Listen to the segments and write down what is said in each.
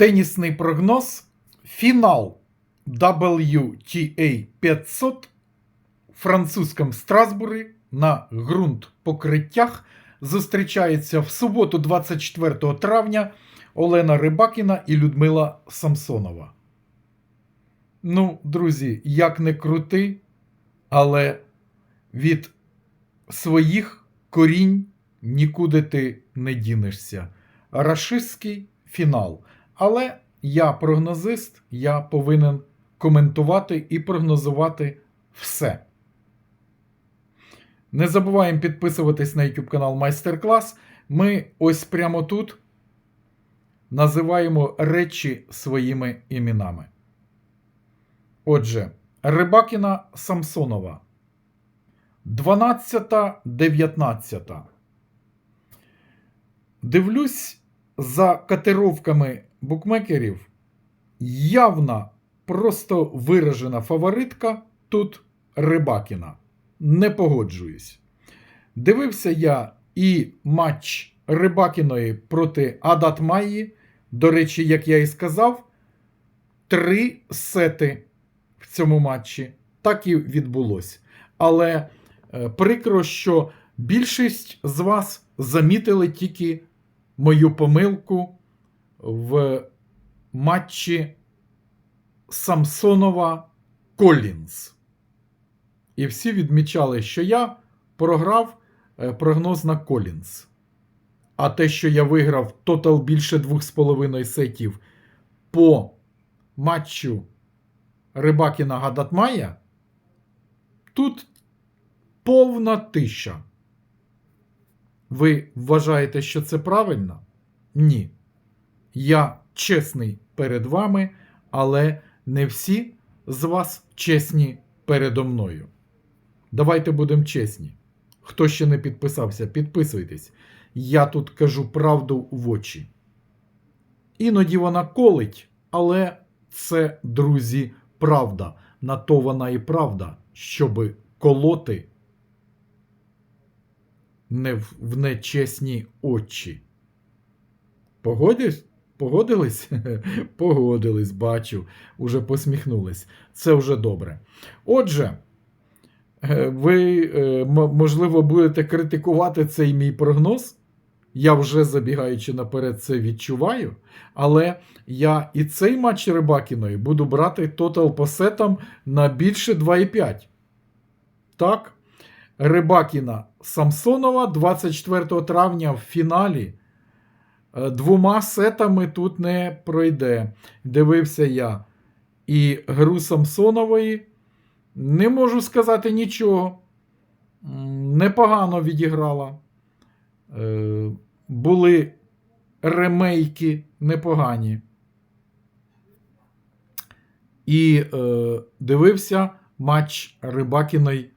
Тенісний прогноз. Фінал WTA 500 в французькому Страсбурі на ґрунт покриттях зустрічаються в суботу, 24 травня, Олена Рибакіна і Людмила Самсонова. Ну, друзі, як не крути, але від своїх корінь нікуди ти не дінешся. Рашистський фінал. Але я прогнозист, я повинен коментувати і прогнозувати все. Не забуваємо підписуватись на YouTube канал Майстер Клас. Ми ось прямо тут називаємо речі своїми іменами. Отже, Рибакіна Самсонова. 12-19. Дивлюсь за котировками букмекерів. Явна, просто виражена фаворитка тут Рибакіна. Не погоджуюсь. Дивився я і матч Рибакіної проти Адат Майї. До речі, як я і сказав, три сети в цьому матчі. Так і відбулось. Але е, прикро, що більшість з вас замітили тільки мою помилку в матчі Самсонова Колінс. І всі відмічали, що я програв е, прогноз на Колінс. А те, що я виграв тотал більше 2,5 сетів по матчу Рибакіна Гадатмая, тут повна тиша. Ви вважаєте, що це правильно? Ні. Я чесний перед вами, але не всі з вас чесні передо мною. Давайте будемо чесні. Хто ще не підписався, підписуйтесь. Я тут кажу правду в очі. Іноді вона колить, але це, друзі, правда. На то вона і правда, щоби колоти не в, нечесні очі. Погодись? Погодились? Погодились, бачу, уже посміхнулись. Це вже добре. Отже, е, ви, е, можливо, будете критикувати цей мій прогноз. Я вже забігаючи наперед це відчуваю. Але я і цей матч Рибакіної буду брати тотал по сетам на більше 2,5. Так. Рибакіна Самсонова 24 травня в фіналі. Е, Двома сетами тут не пройде. Дивився я. І гру Самсонової не можу сказати нічого. Непогано відіграла. Е, Були ремейки непогані. І е, дивився матч Рибакіної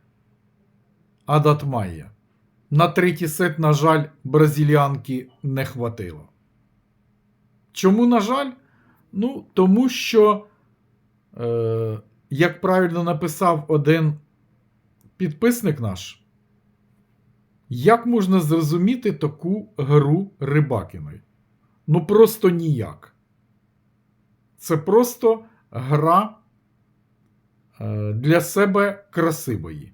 Адатмая. На третій сет, на жаль, бразильянки не хватило. Чому, на жаль? Ну, тому що, е, як правильно написав один підписник наш, як можна зрозуміти таку гру Рибакіної? Ну, просто ніяк. Це просто гра е, для себе красивої.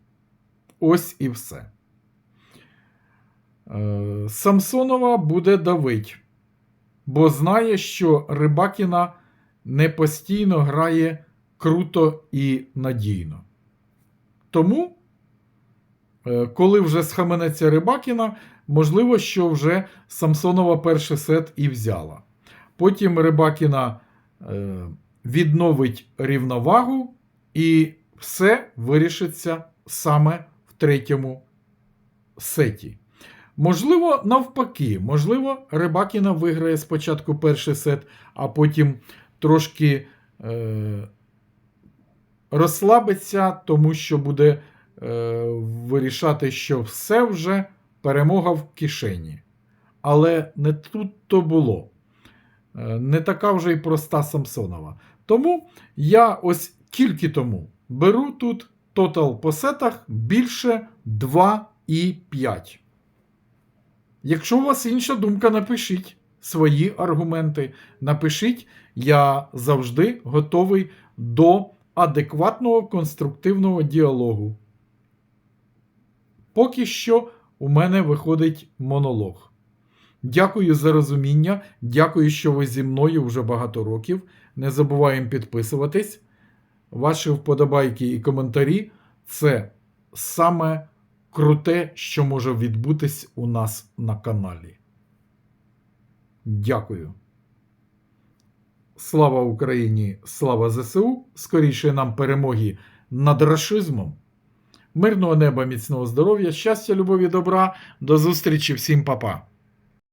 Ось і все. Е, Самсонова буде давить, бо знає, що Рибакіна не постійно грає круто і надійно. Тому, е, коли вже схаменеться Рибакіна, можливо, що вже Самсонова перший сет і взяла. Потім Рибакіна е, відновить рівновагу, і все вирішиться саме в третьому сеті. Можливо, навпаки, можливо, Рибакіна виграє спочатку перший сет, а потім трошки е, розслабиться, тому що буде е, вирішати, що все вже перемога в кишені. Але не тут то було. Е, не така вже й проста Самсонова. Тому я ось тільки тому беру тут тотал по сетах більше 2,5. Якщо у вас інша думка, напишіть. свої аргументи, напишіть, я завжди готовий до адекватного конструктивного діалогу. Поки що у мене виходить монолог. Дякую за розуміння. Дякую, що ви зі мною вже багато років. Не забуваємо підписуватись. Ваші вподобайки і коментарі це саме круте, що може відбутись у нас на каналі. Дякую. Слава Україні! Слава ЗСУ! Скоріше нам перемоги над рашизмом. Мирного неба, міцного здоров'я, щастя, любові, добра. До зустрічі всім, па-па!